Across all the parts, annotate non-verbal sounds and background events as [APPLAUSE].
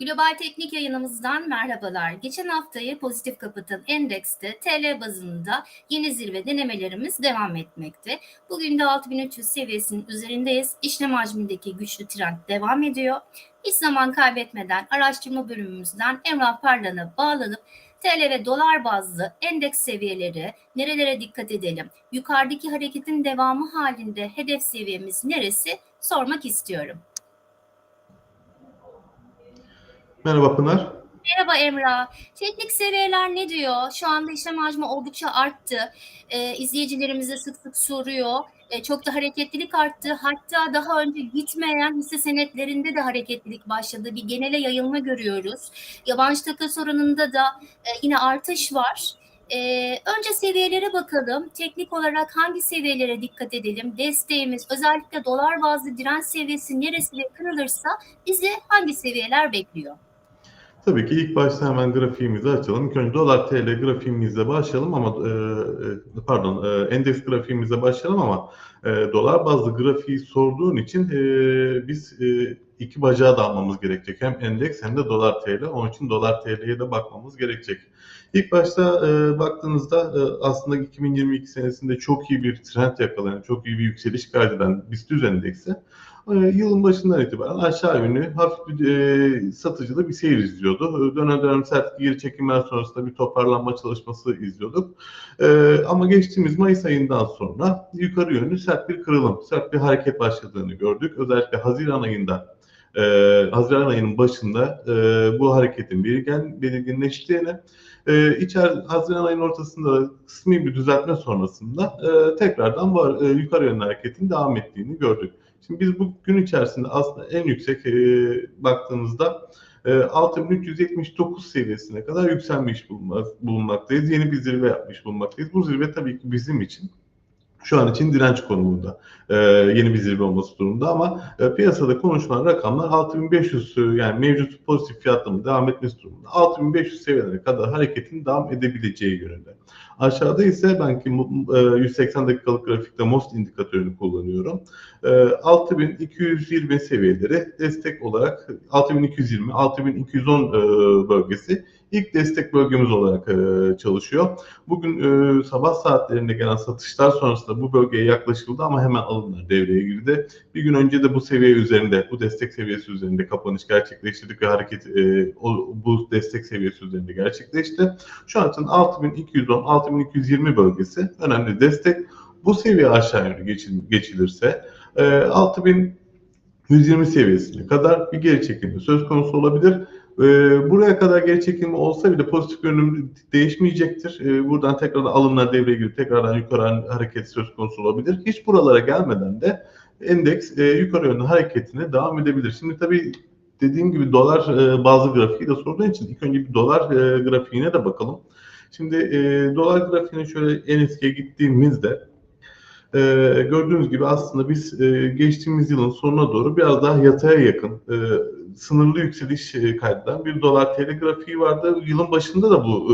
Global teknik yayınımızdan merhabalar. Geçen haftayı pozitif kapatan endekste TL bazında yeni zirve denemelerimiz devam etmekte. Bugün de 6300 seviyesinin üzerindeyiz. İşlem hacmindeki güçlü trend devam ediyor. Hiç zaman kaybetmeden araştırma bölümümüzden Emrah Parlan'a bağlanıp TL ve dolar bazlı endeks seviyeleri nerelere dikkat edelim? Yukarıdaki hareketin devamı halinde hedef seviyemiz neresi sormak istiyorum. Merhaba Pınar. Merhaba Emrah. Teknik seviyeler ne diyor? Şu anda işlem hacmi oldukça arttı. Ee, izleyicilerimiz de sık sık soruyor. Ee, çok da hareketlilik arttı. Hatta daha önce gitmeyen hisse senetlerinde de hareketlilik başladı. Bir genele yayılma görüyoruz. Yabancı takas oranında da e, yine artış var. Ee, önce seviyelere bakalım. Teknik olarak hangi seviyelere dikkat edelim? Desteğimiz özellikle dolar bazlı direnç seviyesi neresiyle kırılırsa bizi hangi seviyeler bekliyor? Tabii ki ilk başta hemen grafiğimizi açalım. İlk önce dolar TL grafiğimizle başlayalım ama e, e, pardon e, endeks grafiğimizle başlayalım ama e, dolar bazlı grafiği sorduğun için e, biz e, iki bacağı da almamız gerekecek. Hem endeks hem de dolar TL. Onun için dolar TL'ye de bakmamız gerekecek. İlk başta e, baktığınızda e, aslında 2022 senesinde çok iyi bir trend yakalayan, çok iyi bir yükseliş kaydeden BIST endeksi yılın başından itibaren aşağı yönlü hafif bir e, satıcıda bir seyir izliyordu. Dönem dönem sert geri çekimler sonrasında bir toparlanma çalışması izliyorduk. E, ama geçtiğimiz Mayıs ayından sonra yukarı yönlü sert bir kırılım, sert bir hareket başladığını gördük. Özellikle Haziran ayında e, Haziran ayının başında e, bu hareketin belirgen, belirginleştiğini, e, içer Haziran ayının ortasında kısmi bir düzeltme sonrasında e, tekrardan var, e, yukarı yönlü hareketin devam ettiğini gördük. Şimdi biz bu gün içerisinde aslında en yüksek e, baktığımızda e, 6379 seviyesine kadar yükselmiş bulunmak, bulunmaktayız. Yeni bir zirve yapmış bulunmaktayız. Bu zirve tabii ki bizim için şu an için direnç konumunda e, yeni bir zirve olması durumunda ama e, piyasada konuşulan rakamlar 6500 e, yani mevcut pozitif fiyatlama devam etmesi durumunda 6500 seviyelere kadar hareketin devam edebileceği yönünde. Aşağıda ise ben ki e, 180 dakikalık grafikte MOST indikatörünü kullanıyorum. E, 6220 seviyeleri destek olarak 6220 6210 e, bölgesi ilk destek bölgemiz olarak e, çalışıyor. Bugün e, sabah saatlerinde gelen satışlar sonrasında bu bölgeye yaklaşıldı ama hemen alımlar devreye girdi. Bir gün önce de bu seviye üzerinde, bu destek seviyesi üzerinde kapanış gerçekleştirdik ve hareket e, bu destek seviyesi üzerinde gerçekleşti. Şu an için 6210, 6220 bölgesi önemli destek. Bu seviye aşağı geçil, geçilirse e, 6120 seviyesine kadar bir geri çekilme söz konusu olabilir. Ee, buraya kadar geri çekilme olsa bile pozitif görünüm değişmeyecektir. Ee, buradan tekrar alımlar devreye girip tekrardan yukarı hareket söz konusu olabilir. Hiç buralara gelmeden de endeks e, yukarı yönlü hareketine devam edebilir. Şimdi tabii dediğim gibi dolar e, bazı grafiği de sorduğun için ilk önce bir dolar e, grafiğine de bakalım. Şimdi e, dolar grafiğine şöyle en eskiye gittiğimizde e, gördüğünüz gibi aslında biz e, geçtiğimiz yılın sonuna doğru biraz daha yataya yakın e, sınırlı yükseliş e, kaydeden bir dolar TL grafiği vardı. Yılın başında da bu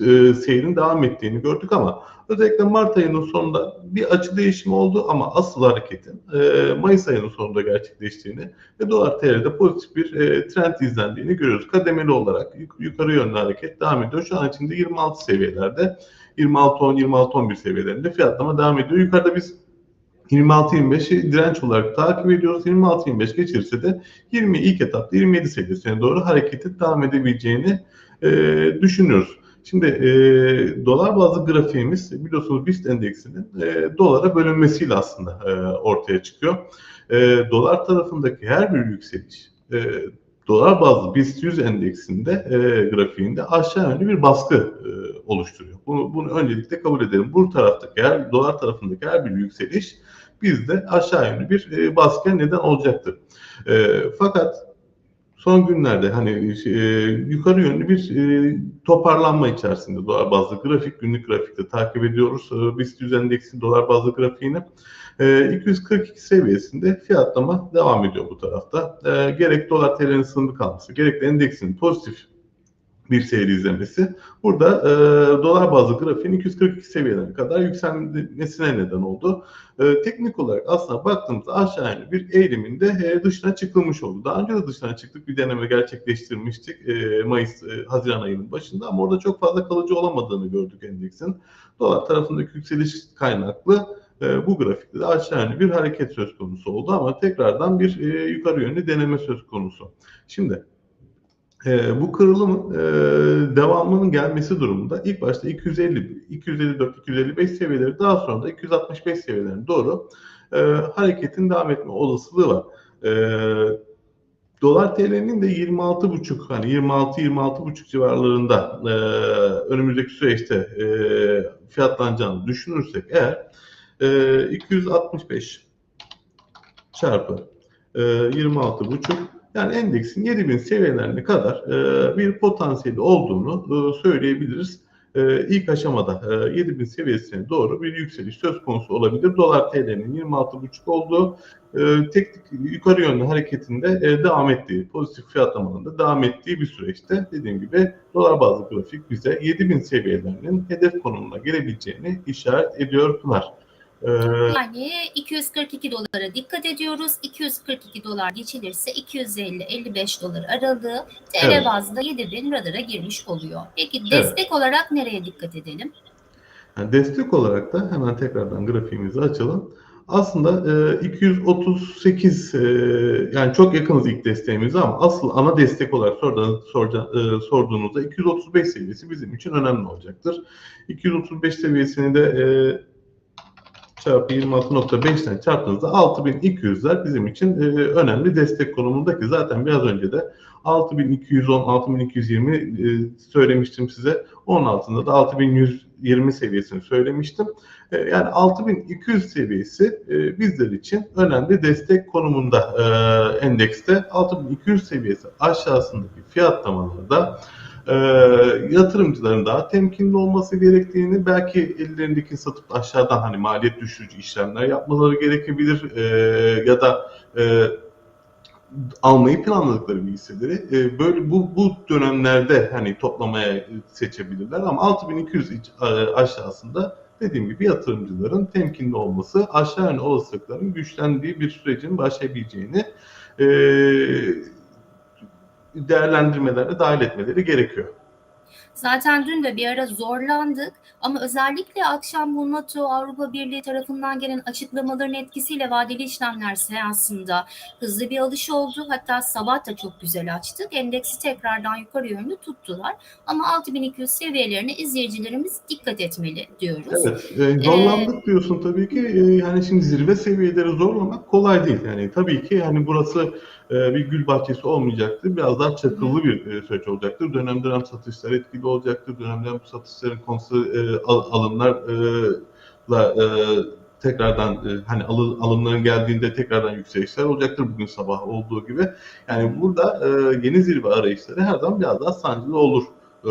e, e, seyrin devam ettiğini gördük ama özellikle Mart ayının sonunda bir açı değişimi oldu ama asıl hareketin e, Mayıs ayının sonunda gerçekleştiğini ve dolar TL'de pozitif bir e, trend izlendiğini görüyoruz. Kademeli olarak yuk- yukarı yönlü hareket devam ediyor. Şu an içinde 26 seviyelerde 26-10, 26-11 seviyelerinde fiyatlama devam ediyor. Yukarıda biz 26-25'i direnç olarak takip ediyoruz. 26-25 geçirse de 20 ilk etapta 27 seviyesine doğru hareketi devam edebileceğini e, düşünüyoruz. Şimdi e, dolar bazlı grafiğimiz biliyorsunuz BIST endeksinin e, dolara bölünmesiyle aslında e, ortaya çıkıyor. E, dolar tarafındaki her bir yükseliş e, dolar bazlı BIST 100 endeksinde e, grafiğinde aşağı yönlü bir baskı e, oluşturuyor. Bunu, bunu öncelikle kabul edelim. Bu taraftaki her dolar tarafındaki her bir yükseliş bizde aşağı yönlü bir e, baskıya neden olacaktır. E, fakat son günlerde hani e, yukarı yönlü bir e, toparlanma içerisinde dolar bazlı grafik günlük grafikte takip ediyoruz. E, BIST 100 endeksi dolar bazlı grafiğini. E, 242 seviyesinde fiyatlama devam ediyor bu tarafta. E, gerek dolar TL'nin sınırlı kalması, gerek de endeksin pozitif bir seyir izlemesi. Burada e, dolar bazlı grafiğin 242 seviyelerine kadar yükselmesine neden oldu. E, teknik olarak aslında baktığımızda aşağı yönlü bir eğiliminde e, dışına çıkılmış oldu. Daha önce de dışına çıktık bir deneme gerçekleştirmiştik e, Mayıs, e, Haziran ayının başında ama orada çok fazla kalıcı olamadığını gördük endeksin. Dolar tarafındaki yükseliş kaynaklı e, bu grafikte de aşağı yönlü bir hareket söz konusu oldu ama tekrardan bir e, yukarı yönlü deneme söz konusu. Şimdi e, bu kırılımın e, devamının gelmesi durumunda ilk başta 250, 254, 255 seviyeleri daha sonra da 265 seviyelerine doğru e, hareketin devam etme olasılığı var. E, Dolar TL'nin de 26,5 hani 26 26,5 civarlarında e, önümüzdeki süreçte e, fiyatlanacağını düşünürsek eğer e, 265 çarpı e, 26,5 yani endeksin 7000 seviyelerine kadar e, bir potansiyeli olduğunu e, söyleyebiliriz. E, ilk aşamada e, 7000 seviyesine doğru bir yükseliş söz konusu olabilir. Dolar TL'nin 26,5 olduğu e, teknik yukarı yönlü hareketinde e, devam ettiği, pozitif fiyatlamanın da devam ettiği bir süreçte dediğim gibi dolar bazlı grafik bize 7000 seviyelerinin hedef konumuna gelebileceğini işaret ediyor Pınar. E, Yani 242 dolara dikkat ediyoruz. 242 dolar geçilirse 250-55 dolar aralığı TL Evet. bazda 7000 radara girmiş oluyor. Peki Evet. destek olarak nereye dikkat edelim? Yani destek olarak da hemen tekrardan grafiğimizi açalım. Aslında e, 238 e, yani çok yakınız ilk desteğimize ama asıl ana destek olarak sorduğunuz, sorca- e, sorduğunuzda 235 seviyesi bizim için önemli olacaktır. 235 seviyesini de e, çarpı 26.5'ten çarptığınızda 6200'ler bizim için e, önemli destek konumunda ki zaten biraz önce de 6210 6220 e, söylemiştim size. Onun altında da 6120 seviyesini söylemiştim. E, yani 6200 seviyesi e, bizler için önemli destek konumunda e, endekste. 6200 seviyesi aşağısındaki fiyatlamalarda e, yatırımcıların daha temkinli olması gerektiğini belki ellerindeki satıp aşağıdan hani maliyet düşürücü işlemler yapmaları gerekebilir e, ya da e, almayı planladıkları bir hisseleri e, böyle bu bu dönemlerde hani toplamaya seçebilirler. Ama 6200 iç- e, aşağısında dediğim gibi yatırımcıların temkinli olması aşağı yönlü olasılıkların güçlendiği bir sürecin başlayabileceğini e, değerlendirmelerine dahil etmeleri gerekiyor. Zaten dün de bir ara zorlandık ama özellikle akşam bu NATO Avrupa Birliği tarafından gelen açıklamaların etkisiyle vadeli işlemler seansında hızlı bir alış oldu. Hatta sabah da çok güzel açtık. Endeksi tekrardan yukarı yönlü tuttular. Ama 6200 seviyelerine izleyicilerimiz dikkat etmeli diyoruz. Evet, e, zorlandık diyorsun tabii ki. E, yani şimdi zirve seviyeleri zorlamak kolay değil. Yani tabii ki yani burası e, bir gül bahçesi olmayacaktır. Biraz daha çakıllı bir süreç olacaktır. Dönem dönem satışlar etkili olacaktır. Dönem dönem bu satışların konusu e, al- alımlarla e, tekrardan e, hani alı- alımların geldiğinde tekrardan yükselişler olacaktır bugün sabah olduğu gibi. Yani burada e, yeni zirve arayışları her zaman biraz daha sancılı olur e,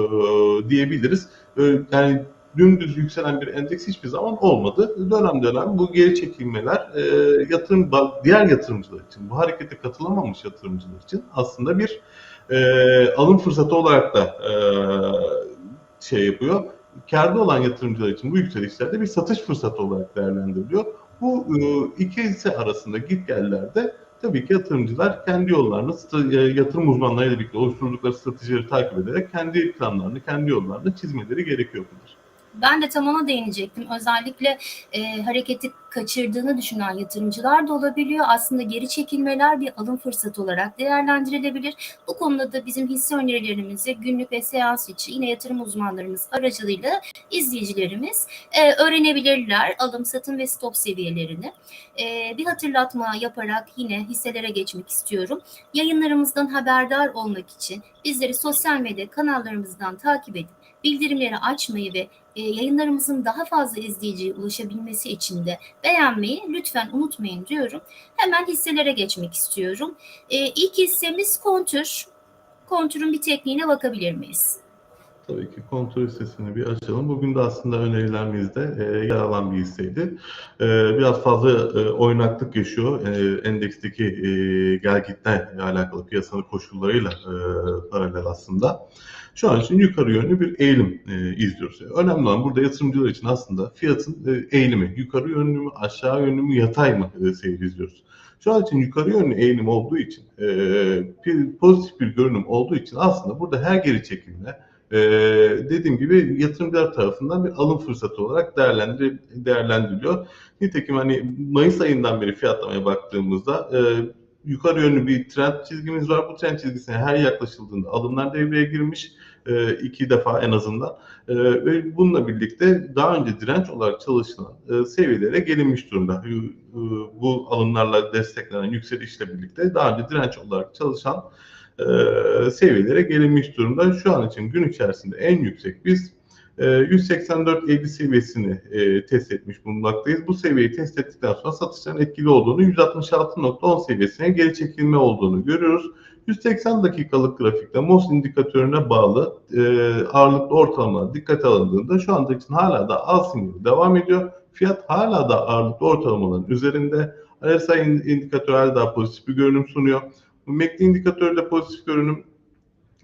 diyebiliriz. E, yani dümdüz yükselen bir endeks hiçbir zaman olmadı. Dönem dönem bu geri çekilmeler e, yatırım diğer yatırımcılar için, bu harekete katılamamış yatırımcılar için aslında bir e, alım fırsatı olarak da e, şey yapıyor. Kârda olan yatırımcılar için bu yükselişlerde bir satış fırsatı olarak değerlendiriliyor. Bu e, iki hisse arasında gitgellerde tabii ki yatırımcılar kendi yollarını, e, yatırım uzmanlarıyla birlikte oluşturdukları stratejileri takip ederek kendi planlarını, kendi yollarını çizmeleri gerekiyor. Ben de tam ona değinecektim. Özellikle e, hareketi kaçırdığını düşünen yatırımcılar da olabiliyor. Aslında geri çekilmeler bir alım fırsatı olarak değerlendirilebilir. Bu konuda da bizim hisse önerilerimizi günlük ve seans içi yine yatırım uzmanlarımız aracılığıyla izleyicilerimiz e, öğrenebilirler alım, satım ve stop seviyelerini. E, bir hatırlatma yaparak yine hisselere geçmek istiyorum. Yayınlarımızdan haberdar olmak için bizleri sosyal medya kanallarımızdan takip edin bildirimleri açmayı ve e, yayınlarımızın daha fazla izleyiciye ulaşabilmesi için de beğenmeyi lütfen unutmayın diyorum. Hemen hisselere geçmek istiyorum. E, ilk hissemiz kontür. Kontürün bir tekniğine bakabilir miyiz? Tabii ki kontrol listesini bir açalım. Bugün de aslında önerilerimizde e, yer alan bir hisseydi. E, biraz fazla e, oynaklık yaşıyor. E, endeksteki e, gelgitlerle alakalı piyasanın koşullarıyla e, paralel aslında. Şu an için yukarı yönlü bir eğilim e, izliyoruz. Önemli olan burada yatırımcılar için aslında fiyatın e, eğilimi, yukarı yönlü mü, aşağı yönlü mü, yatay mı e, seyir izliyoruz. Şu an için yukarı yönlü eğilim olduğu için, e, pozitif bir görünüm olduğu için aslında burada her geri çekilme, e, dediğim gibi yatırımcılar tarafından bir alım fırsatı olarak değerlendir değerlendiriliyor. Nitekim hani Mayıs ayından beri fiyatlamaya baktığımızda e, yukarı yönlü bir trend çizgimiz var. Bu trend çizgisine her yaklaşıldığında alımlar devreye girmiş. E, iki defa en azından. E, ve bununla birlikte daha önce direnç olarak çalışılan e, seviyelere gelinmiş durumda. E, bu alımlarla desteklenen yükselişle birlikte daha önce direnç olarak çalışan e, seviyelere gelinmiş durumda. Şu an için gün içerisinde en yüksek biz e, 184.50 seviyesini e, test etmiş bulunmaktayız. Bu seviyeyi test ettikten sonra satışların etkili olduğunu, 166.10 seviyesine geri çekilme olduğunu görüyoruz. 180 dakikalık grafikte MOS indikatörüne bağlı e, ağırlıklı ortalama dikkat alındığında şu anda için hala da al sinyali devam ediyor. Fiyat hala da ağırlıklı ortalamaların üzerinde. RSI indikatörü hala daha pozitif bir görünüm sunuyor. MACD indikatörü pozitif görünüm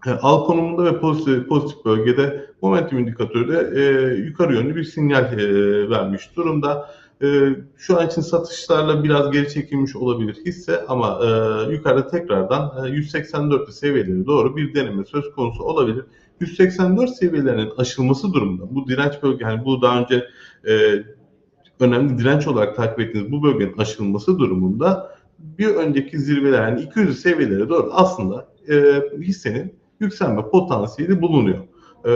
e, al konumunda ve pozitif, pozitif bölgede momentum indikatörü de e, yukarı yönlü bir sinyal e, vermiş durumda. E, şu an için satışlarla biraz geri çekilmiş olabilir hisse ama e, yukarıda tekrardan e, 184 seviyeleri doğru bir deneme söz konusu olabilir. 184 seviyelerinin aşılması durumunda bu direnç bölge yani bu daha önce e, önemli direnç olarak takip ettiğiniz bu bölgenin aşılması durumunda bir önceki zirveler yani 200 seviyelere doğru aslında e, hissenin yükselme potansiyeli bulunuyor. E,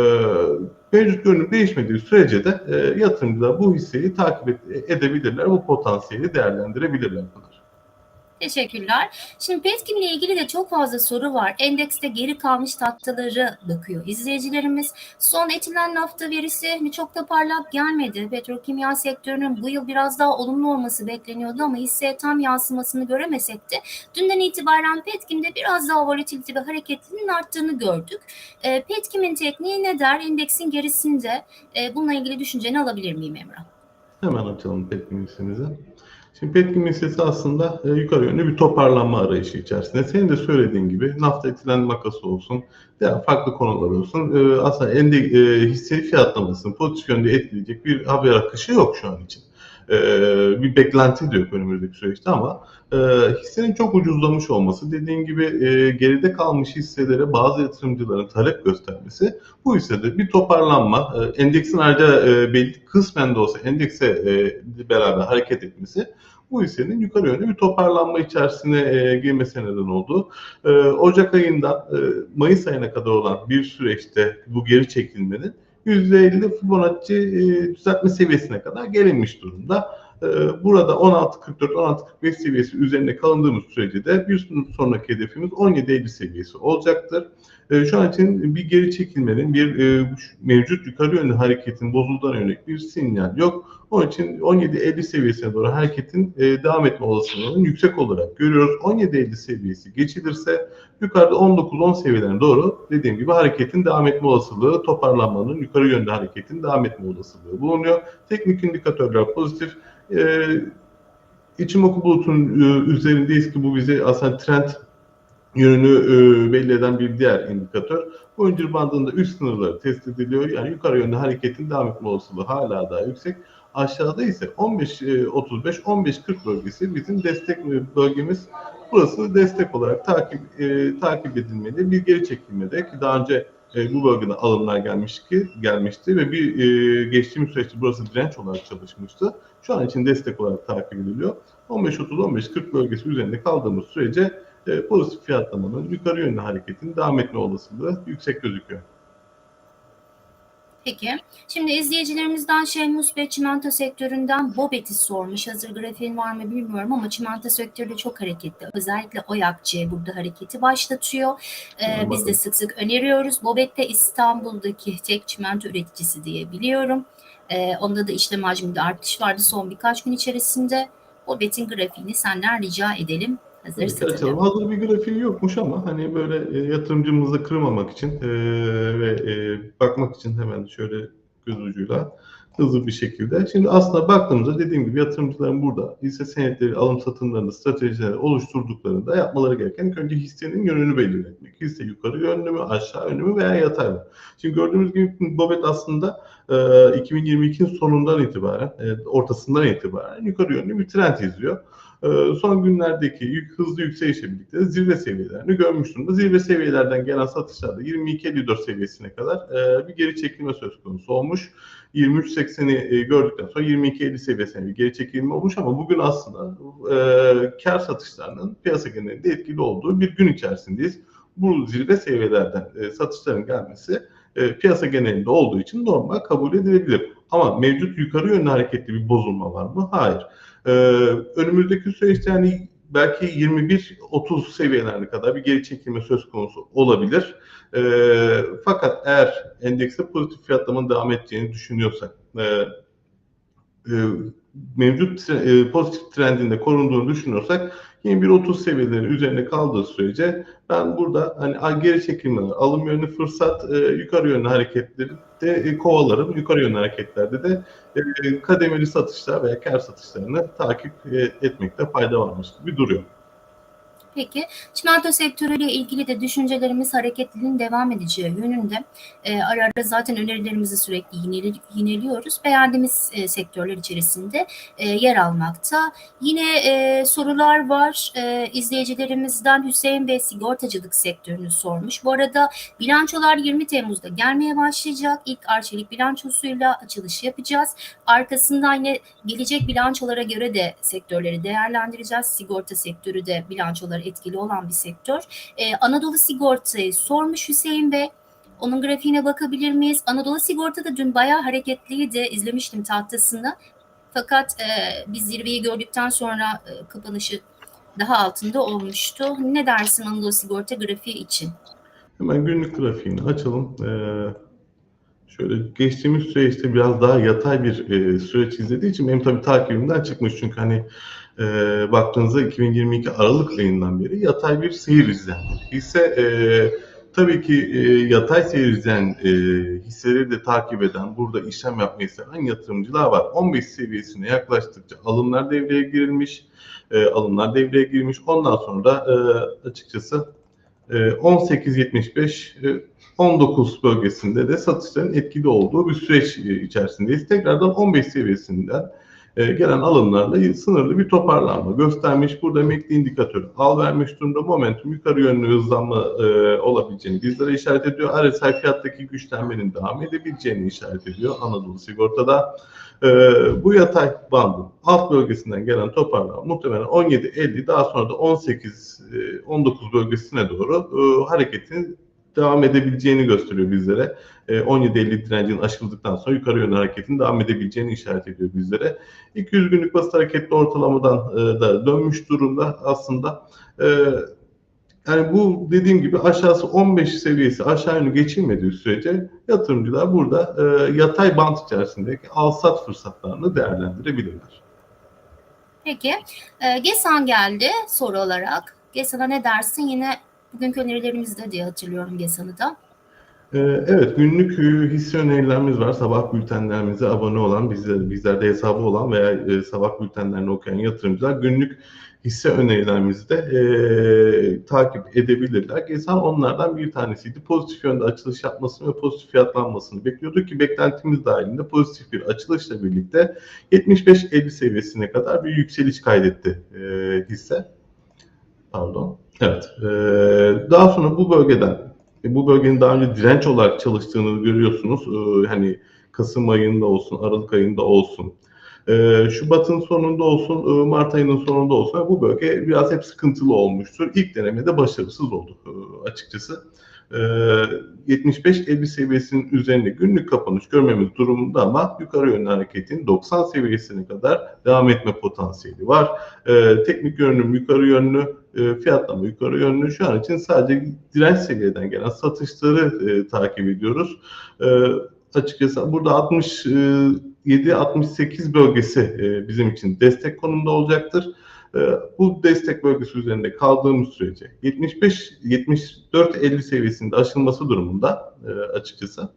mevcut görünüm değişmediği sürece de e, yatırımcılar bu hisseyi takip edebilirler, bu potansiyeli değerlendirebilirler. Pınar. Teşekkürler. Şimdi Petkim ile ilgili de çok fazla soru var. Endekste geri kalmış tatlıları bakıyor izleyicilerimiz. Son etilen nafta verisi çok da parlak gelmedi. Petrokimya sektörünün bu yıl biraz daha olumlu olması bekleniyordu ama hisseye tam yansımasını göremesek de dünden itibaren Petkim'de biraz daha volatilite ve hareketliliğin arttığını gördük. E, Petkim'in tekniği ne der? Endeksin gerisinde e, bununla ilgili düşünceni alabilir miyim Emrah? Hemen açalım Petkim hissemizi. Şimdi Petkim hissesi aslında e, yukarı yönlü bir toparlanma arayışı içerisinde. Senin de söylediğin gibi nafta etilen makası olsun, ya farklı konular olsun. E, aslında ende, e, hisse fiyatlamasını pozitif yönde etkileyecek bir haber akışı yok şu an için. E, bir beklenti de yok önümüzdeki süreçte ama e, hissenin çok ucuzlamış olması, dediğin gibi e, geride kalmış hisselere bazı yatırımcıların talep göstermesi bu hissede bir toparlanma, e, endeksin ayrıca e, belli kısmen de olsa endekse e, beraber hareket etmesi bu hissenin yukarı yönlü bir toparlanma içerisine e, girmesine neden oldu. E, Ocak ayından e, Mayıs ayına kadar olan bir süreçte bu geri çekilmenin %50 Fibonacci e, düzeltme seviyesine kadar gelinmiş durumda. E, burada 16.44-16.45 seviyesi üzerinde kalındığımız sürece de bir sonraki hedefimiz 17.50 seviyesi olacaktır. E, şu an için bir geri çekilmenin, bir e, mevcut yukarı yönlü hareketin bozulduğuna yönelik bir sinyal yok. Onun için 17.50 seviyesine doğru hareketin devam etme olasılığının yüksek olarak görüyoruz. 17.50 seviyesi geçilirse yukarıda 19-10 seviyelerine doğru dediğim gibi hareketin devam etme olasılığı, toparlanmanın yukarı yönde hareketin devam etme olasılığı bulunuyor. Teknik indikatörler pozitif. E, İçimoku bulutun e, üzerindeyiz ki bu bize aslında trend yönünü e, belli eden bir diğer indikatör. Öncül bandında üst sınırları test ediliyor. Yani yukarı yönde hareketin devam etme olasılığı hala daha yüksek. Aşağıda ise 15-35, 15-40 bölgesi bizim destek bölgemiz. Burası destek olarak takip e, takip edilmeli. Bir geri çekilmede ki daha önce e, bu bölgede alımlar gelmiş ki gelmişti ve bir e, geçtiğimiz süreçte burası direnç olarak çalışmıştı. Şu an için destek olarak takip ediliyor. 15-30-15-40 bölgesi üzerinde kaldığımız sürece e, pozitif fiyatlamanın yukarı yönlü hareketin devam etme olasılığı yüksek gözüküyor. Peki. Şimdi izleyicilerimizden Şehmus Bey çimento sektöründen Bobet'i sormuş. Hazır grafiğin var mı bilmiyorum ama çimento sektörü de çok hareketli. Özellikle Oyakçı burada hareketi başlatıyor. Ee, biz de sık sık öneriyoruz. Bobet de İstanbul'daki tek çimento üreticisi diye biliyorum. Ee, onda da işlem hacminde artış vardı son birkaç gün içerisinde. Bobet'in grafiğini senden rica edelim Açalım. tabii. Hazır bir grafiği yokmuş ama hani böyle e, yatırımcımızı kırmamak için e, ve e, bakmak için hemen şöyle göz ucuyla hızlı bir şekilde. Şimdi aslında baktığımızda dediğim gibi yatırımcıların burada hisse senetleri alım satımlarını, stratejileri oluşturduklarında yapmaları gereken önce hissenin yönünü belirlemek. Hisse yukarı yönlü mü, aşağı yönlü mü veya yatay mı? Şimdi gördüğümüz gibi Bobet aslında e, 2022'nin sonundan itibaren, e, ortasından itibaren yukarı yönlü bir trend izliyor. Ee, son günlerdeki hızlı yükselişle birlikte zirve seviyelerini görmüş durumda. Zirve seviyelerden gelen satışlarda 22.54 seviyesine kadar e, bir geri çekilme söz konusu olmuş. 23.80'i e, gördükten sonra 22.50 seviyesine bir geri çekilme olmuş ama bugün aslında e, kar satışlarının piyasa genelinde etkili olduğu bir gün içerisindeyiz. Bu zirve seviyelerden e, satışların gelmesi piyasa genelinde olduğu için normal kabul edilebilir. Ama mevcut yukarı yönlü hareketli bir bozulma var mı? Hayır. Ee, önümüzdeki süreçte yani belki 21-30 seviyelerine kadar bir geri çekilme söz konusu olabilir. Ee, fakat eğer endekste pozitif fiyatlamanın devam edeceğini düşünüyorsak, e, e, mevcut e, pozitif trendinde korunduğunu düşünüyorsak 21-30 seviyeleri üzerine kaldığı sürece ben burada hani geri çekilmeler, alım yönlü fırsat, e, yukarı yönlü hareketleri de e, kovalarım. Yukarı yönlü hareketlerde de e, kademeli satışlar veya kar satışlarını takip e, etmekte fayda varmış gibi duruyor. Peki, çimento sektörüyle ilgili de düşüncelerimiz hareketliliğin devam edeceği yönünde. E, ara ara zaten önerilerimizi sürekli yineli, yineliyoruz. Beğendiğimiz e, sektörler içerisinde e, yer almakta. Yine e, sorular var. E, izleyicilerimizden Hüseyin Bey sigortacılık sektörünü sormuş. Bu arada bilançolar 20 Temmuz'da gelmeye başlayacak. İlk arçelik bilançosuyla açılış yapacağız. Arkasından yine gelecek bilançolara göre de sektörleri değerlendireceğiz. Sigorta sektörü de bilançoları etkili olan bir sektör. Ee, Anadolu Sigorta'yı sormuş Hüseyin Bey. Onun grafiğine bakabilir miyiz? Anadolu Sigorta da dün bayağı hareketliydi. İzlemiştim tahtasını. Fakat e, biz zirveyi gördükten sonra e, kapanışı daha altında olmuştu. Ne dersin Anadolu Sigorta grafiği için? Hemen günlük grafiğini açalım. Ee, şöyle geçtiğimiz süreçte biraz daha yatay bir e, süreç izlediği için benim tabii takibimden çıkmış. Çünkü hani e, baktığınızda 2022 Aralık ayından beri yatay bir seyir izlendi. Hisse e, tabii ki e, yatay seyir izleyen e, hisseleri de takip eden, burada işlem yapmayı seven yatırımcılar var. 15 seviyesine yaklaştıkça alımlar devreye girilmiş, e, alımlar devreye girmiş. Ondan sonra e, açıkçası e, 18.75 e, 19 bölgesinde de satışların etkili olduğu bir süreç e, içerisindeyiz. Tekrardan 15 seviyesinden e, gelen alımlarla sınırlı bir toparlanma göstermiş. Burada emekli indikatörü al vermiş durumda. Momentum yukarı yönlü hızlanma e, olabileceğini bizlere işaret ediyor. RSI fiyattaki güçlenmenin devam edebileceğini işaret ediyor Anadolu Sigorta'da. E, bu yatay bandın alt bölgesinden gelen toparlanma muhtemelen 17.50 daha sonra da 18 e, 19 bölgesine doğru e, hareketin devam edebileceğini gösteriyor bizlere. E, 17.50 direncinin aşıldıktan sonra yukarı yönlü hareketin devam edebileceğini işaret ediyor bizlere. 200 günlük basit hareketli ortalamadan e, da dönmüş durumda aslında. E, yani bu dediğim gibi aşağısı 15 seviyesi aşağı yönlü geçilmediği sürece yatırımcılar burada e, yatay bant içerisindeki al sat fırsatlarını değerlendirebilirler. Peki, e, GESAN geldi soru olarak. GESAN'a ne dersin? Yine bugünkü önerilerimizde diye hatırlıyorum GESAN'ı da. Ee, Evet, günlük e, hisse önerilerimiz var. Sabah bültenlerimize abone olan, bizler, bizlerde hesabı olan veya e, sabah bültenlerini okuyan yatırımcılar günlük hisse önerilerimizi de e, takip edebilirler. Gesan onlardan bir tanesiydi. Pozitif yönde açılış yapmasını ve pozitif fiyatlanmasını bekliyorduk ki beklentimiz dahilinde pozitif bir açılışla birlikte 75-50 seviyesine kadar bir yükseliş kaydetti e, hisse. Pardon. Evet. E, daha sonra bu bölgeden e, bu bölgenin daha önce direnç olarak çalıştığını görüyorsunuz. Ee, hani Kasım ayında olsun, Aralık ayında olsun, e, Şubat'ın sonunda olsun, e, Mart ayının sonunda olsun bu bölge biraz hep sıkıntılı olmuştur. İlk denemede başarısız oldu e, açıkçası. E, 75-50 seviyesinin üzerinde günlük kapanış görmemiz durumunda ama yukarı yönlü hareketin 90 seviyesine kadar devam etme potansiyeli var. E, teknik görünüm yukarı yönlü, e, fiyatlama yukarı yönlü. Şu an için sadece direnç seviyeden gelen satışları e, takip ediyoruz. E, açıkçası burada 67-68 bölgesi e, bizim için destek konumda olacaktır. E, bu destek bölgesi üzerinde kaldığımız sürece 75 74 50 seviyesinde aşılması durumunda e, açıkçası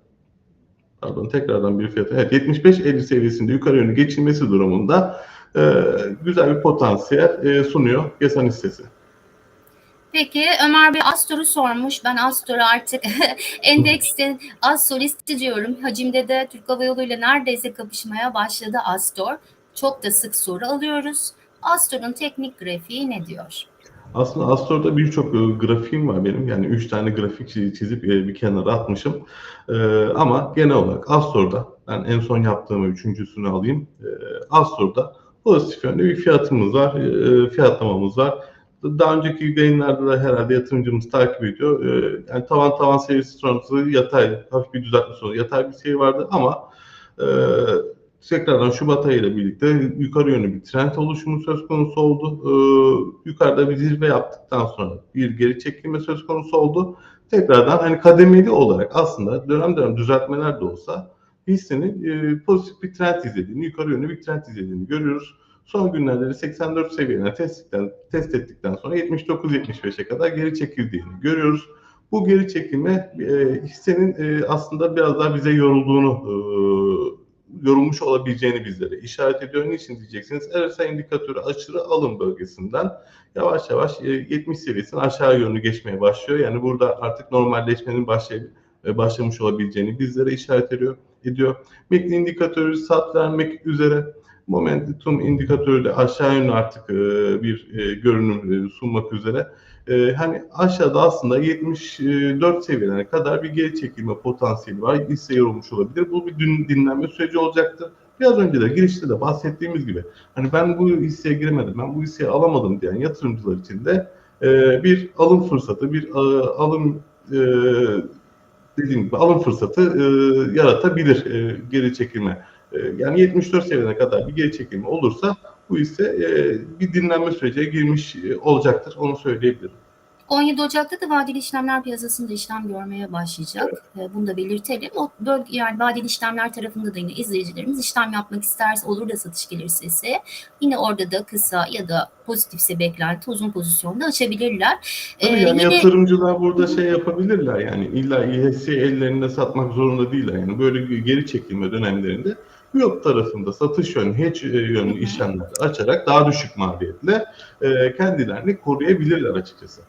pardon tekrardan bir fiyat evet 75 50 seviyesinde yukarı yönlü geçilmesi durumunda e, güzel bir potansiyel e, sunuyor GESAN hissesi. Peki Ömer Bey Astor'u sormuş. Ben Astor'u artık [LAUGHS] endeksin az solisti diyorum. Hacimde de Türk Hava Yolu ile neredeyse kapışmaya başladı Astor. Çok da sık soru alıyoruz. Astor'un teknik grafiği ne diyor? Aslında Astor'da birçok e, grafiğim var benim. Yani 3 tane grafik çi- çizip e, bir kenara atmışım. E, ama genel olarak Astor'da ben en son yaptığımı üçüncüsünü alayım. E, Astor'da pozitif yönde bir fiyatımız var, fiyatlamamız var. Daha önceki yayınlarda da herhalde yatırımcımız takip ediyor. Yani tavan tavan seviyesi sonrası yatay, hafif bir düzeltme sonrası yatay bir seyir vardı ama tekrardan Şubat ayı ile birlikte yukarı yönlü bir trend oluşumu söz konusu oldu. Ee, yukarıda bir zirve yaptıktan sonra bir geri çekilme söz konusu oldu. Tekrardan hani kademeli olarak aslında dönem dönem düzeltmeler de olsa hissenin e, pozitif bir trend izlediğini, yukarı yönlü bir trend izlediğini görüyoruz. Son günlerde de 84 seviyelerine test, test ettikten sonra 79-75'e kadar geri çekildiğini görüyoruz. Bu geri çekilme e, hissenin e, aslında biraz daha bize yorulduğunu e, yorulmuş olabileceğini bizlere işaret ediyor. Niçin diyeceksiniz? RSI indikatörü aşırı alım bölgesinden yavaş yavaş e, 70 seviyesine aşağı yönlü geçmeye başlıyor. Yani burada artık normalleşmenin başlay e, başlamış olabileceğini bizlere işaret ediyor. ediyor. MACD indikatörü sat vermek üzere Momentum indikatörü de aşağı yönlü artık e, bir e, görünüm e, sunmak üzere. E, hani aşağıda aslında 74 seviyelerine kadar bir geri çekilme potansiyeli var. Hisse yorulmuş olabilir. Bu bir dün dinlenme süreci olacaktır. Biraz önce de girişte de bahsettiğimiz gibi hani ben bu hisseye giremedim, ben bu hisseyi alamadım diyen yatırımcılar için de e, bir alım fırsatı, bir e, alım e, dediğim gibi alım fırsatı e, yaratabilir e, geri çekilme. E, yani 74 seviyene kadar bir geri çekilme olursa bu ise e, bir dinlenme sürecine girmiş e, olacaktır. Onu söyleyebilirim. 17 Ocak'ta da vadeli işlemler piyasasında işlem görmeye başlayacak. Evet. Bunu da belirtelim. O bölge, yani vadeli işlemler tarafında da yine izleyicilerimiz işlem yapmak isterse olur da satış gelirse ise yine orada da kısa ya da pozitifse beklenti uzun pozisyonda açabilirler. Tabii ee, yani yine... yatırımcılar burada şey yapabilirler yani illa hisse ellerinde satmak zorunda değiller. Yani böyle geri çekilme dönemlerinde Yok tarafında satış yönlü, hedge yönlü işlemler açarak daha düşük maliyetle e, kendilerini koruyabilirler açıkçası.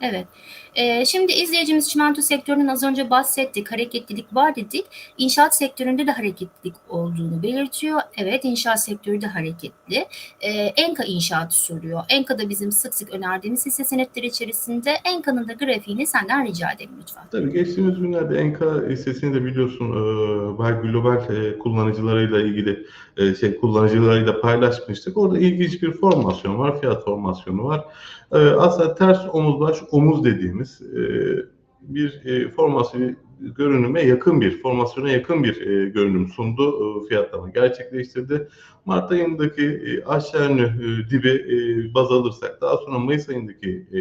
Evet. Ee, şimdi izleyicimiz çimento sektörünün az önce bahsettik. Hareketlilik var dedik. İnşaat sektöründe de hareketlilik olduğunu belirtiyor. Evet inşaat sektörü de hareketli. Ee, Enka inşaatı soruyor. Enka da bizim sık sık önerdiğimiz hisse senetleri içerisinde. Enka'nın da grafiğini senden rica edelim lütfen. Tabii geçtiğimiz günlerde Enka hissesini de biliyorsun e, global e, kullanıcılarıyla ilgili e, şey kullanıcılarıyla paylaşmıştık. Orada ilginç bir formasyon var, fiyat formasyonu var. E, aslında ters omuz baş omuz dediğimiz e, bir e, formasyon görünüme yakın bir, formasyona yakın bir e, görünüm sundu, e, fiyatlama gerçekleştirdi. Mart ayındaki e, aşağı yönlü e, dibi e, baz alırsak, daha sonra Mayıs ayındaki e,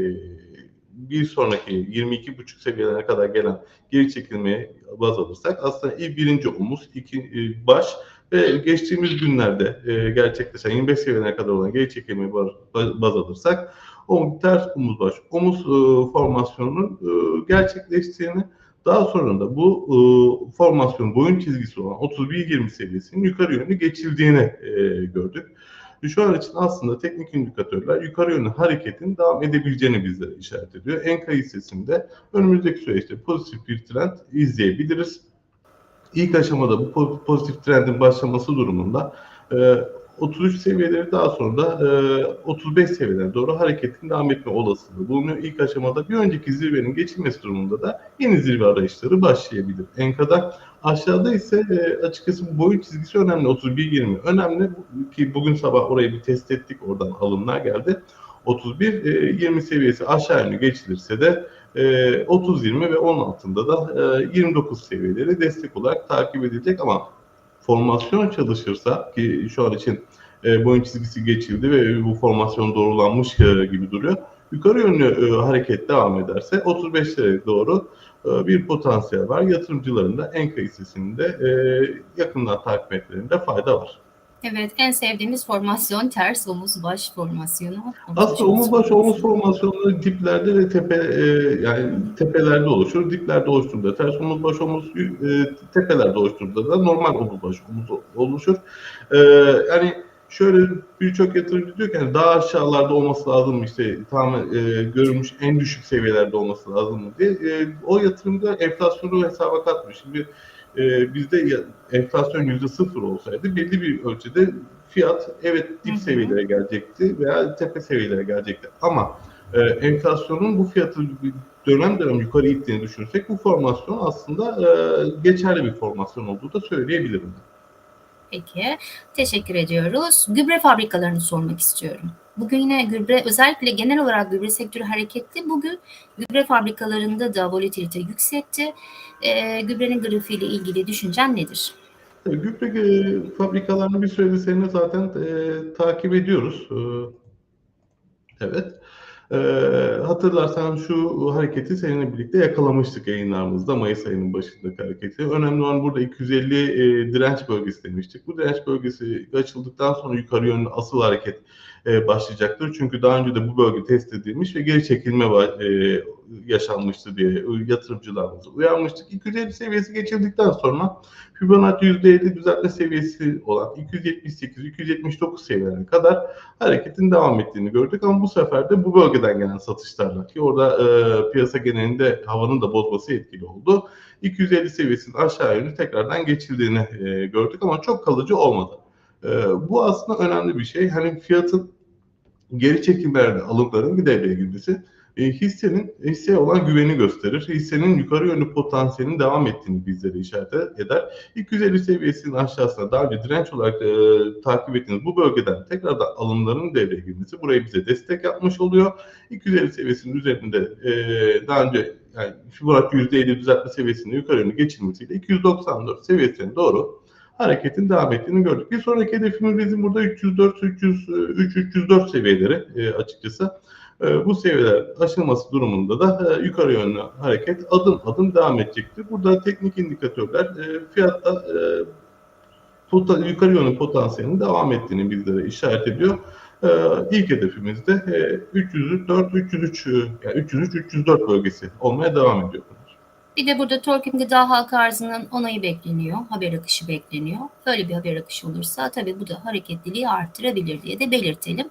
bir sonraki 22,5 seviyelerine kadar gelen geri çekilmeye baz alırsak aslında ilk birinci omuz, iki e, baş ve geçtiğimiz günlerde e, gerçekleşen 25 seviyelerine kadar olan geri çekilmeyi baz alırsak o ters omuz baş omuz e, formasyonunun e, gerçekleştiğini daha sonra da bu e, formasyon boyun çizgisi olan 31-20 seviyesinin yukarı yönlü geçildiğini e, gördük. Şu an için aslında teknik indikatörler yukarı yönlü hareketin devam edebileceğini bizlere işaret ediyor. Enka hissesinde önümüzdeki süreçte pozitif bir trend izleyebiliriz. İlk aşamada bu pozitif trendin başlaması durumunda e, 33 seviyeleri daha sonra da e, 35 seviyelere doğru hareketin devam etme olasılığı bulunuyor. İlk aşamada bir önceki zirvenin geçilmesi durumunda da yeni zirve arayışları başlayabilir. Enka'da aşağıda ise e, açıkçası bu boyut çizgisi önemli. 31-20 önemli ki bugün sabah orayı bir test ettik. Oradan alımlar geldi. 31-20 e, seviyesi aşağı yönlü geçilirse de e, 30-20 ve onun altında da e, 29 seviyeleri destek olarak takip edilecek ama formasyon çalışırsa ki şu an için e, boyun çizgisi geçildi ve bu formasyon doğrulanmış e, gibi duruyor. Yukarı yönlü e, hareket devam ederse 35'lere doğru e, bir potansiyel var. Yatırımcıların da hissesini de e, yakından takip etmelerinde fayda var. Evet, en sevdiğimiz formasyon ters omuz baş formasyonu. Aslında omuz baş omuz formasyonları diplerde ve tepe e, yani tepelerde oluşur. Diplerde oluşturduğunda ters omuz baş omuz e, tepelerde oluşturduğunda da normal omuz baş omuz oluşur. E, yani şöyle birçok yatırımcı diyor ki hani daha aşağılarda olması lazım işte tam e, görülmüş en düşük seviyelerde olması lazım mı diye. E, o yatırımda enflasyonu hesaba katmış. Şimdi e, bizde enflasyon yüzde sıfır olsaydı belli bir ölçüde fiyat evet dip seviyelere gelecekti veya tepe seviyelere gelecekti. Ama e, enflasyonun bu fiyatı dönem dönem yukarı gittiğini düşünürsek bu formasyon aslında e, geçerli bir formasyon olduğu da söyleyebilirim. Peki, teşekkür ediyoruz. Gübre fabrikalarını sormak istiyorum. Bugün yine gübre, özellikle genel olarak gübre sektörü hareketli. Bugün gübre fabrikalarında da volatilite yükseltti. Ee, gübrenin grafiğiyle ilgili düşüncen nedir? Tabii Gübre e, fabrikalarını bir süredir seninle zaten e, takip ediyoruz. E, evet. E, hatırlarsan şu hareketi seninle birlikte yakalamıştık yayınlarımızda Mayıs ayının başındaki hareketi. Önemli olan burada 250 e, direnç bölgesi demiştik. Bu direnç bölgesi açıldıktan sonra yukarı yönlü asıl hareket e, başlayacaktır. Çünkü daha önce de bu bölge test edilmiş ve geri çekilme e, yaşanmıştı diye yatırımcılarımızı uyarmıştık. 250 seviyesi geçildikten sonra Fibonacci %50 düzeltme seviyesi olan 278-279 seviyelerine kadar hareketin devam ettiğini gördük ama bu sefer de bu bölgeden gelen satışlarla ki orada e, piyasa genelinde havanın da bozması etkili oldu. 250 seviyesinin aşağı yönlü tekrardan geçildiğini e, gördük ama çok kalıcı olmadı. E, bu aslında önemli bir şey. Hani fiyatın geri çekimlerde alımların bir devreye girmesi e, hissenin hisseye olan güveni gösterir. Hissenin yukarı yönlü potansiyelinin devam ettiğini bizlere işaret eder. 250 seviyesinin aşağısına daha önce direnç olarak e, takip ettiğiniz bu bölgeden tekrardan alımların devreye girmesi burayı bize destek yapmış oluyor. 250 seviyesinin üzerinde e, daha önce yani Fibonacci %50 düzeltme seviyesinde yukarı yönlü geçilmesiyle 294 seviyesine doğru hareketin devam ettiğini gördük. Bir sonraki hedefimiz bizim burada 304, 303, 304 seviyeleri e, açıkçası. E, bu seviyeler aşılması durumunda da e, yukarı yönlü hareket adım adım devam edecektir. Burada teknik indikatörler e, fiyatta e, pota- yukarı yönlü potansiyelin devam ettiğini bizlere işaret ediyor. E, ilk hedefimiz de e, 304, 303, e, yani 303, 304 bölgesi olmaya devam ediyor. Bir de burada Torkim Gıda Halka Arzı'nın onayı bekleniyor, haber akışı bekleniyor. Böyle bir haber akışı olursa tabii bu da hareketliliği arttırabilir diye de belirtelim.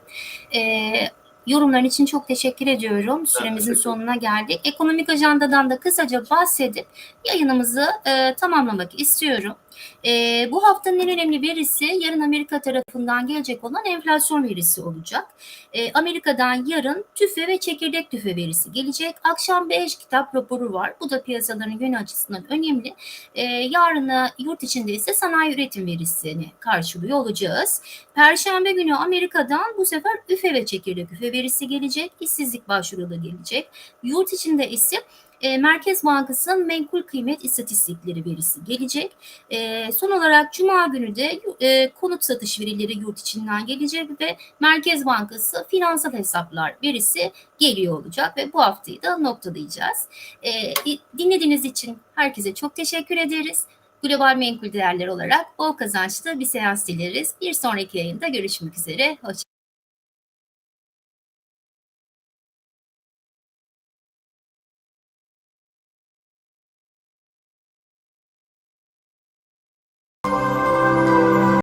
Ee, yorumların için çok teşekkür ediyorum. Süremizin teşekkür sonuna geldik. Ekonomik ajandadan da kısaca bahsedip yayınımızı e, tamamlamak istiyorum. E, bu haftanın en önemli verisi yarın Amerika tarafından gelecek olan enflasyon verisi olacak. E, Amerika'dan yarın tüfe ve çekirdek tüfe verisi gelecek. Akşam 5 kitap raporu var. Bu da piyasaların yönü açısından önemli. E, yarına yurt içinde ise sanayi üretim verisini karşılıyor olacağız. Perşembe günü Amerika'dan bu sefer üfe ve çekirdek üfe verisi gelecek. İşsizlik başvuruları gelecek. Yurt içinde ise e, Merkez Bankası'nın menkul kıymet istatistikleri verisi gelecek. E, son olarak Cuma günü de e, konut satış verileri yurt içinden gelecek ve Merkez Bankası finansal hesaplar verisi geliyor olacak ve bu haftayı da noktalayacağız. Dinlediğiniz için herkese çok teşekkür ederiz. Global menkul değerler olarak bol kazançlı bir seans dileriz. Bir sonraki yayında görüşmek üzere. Hoşçakalın.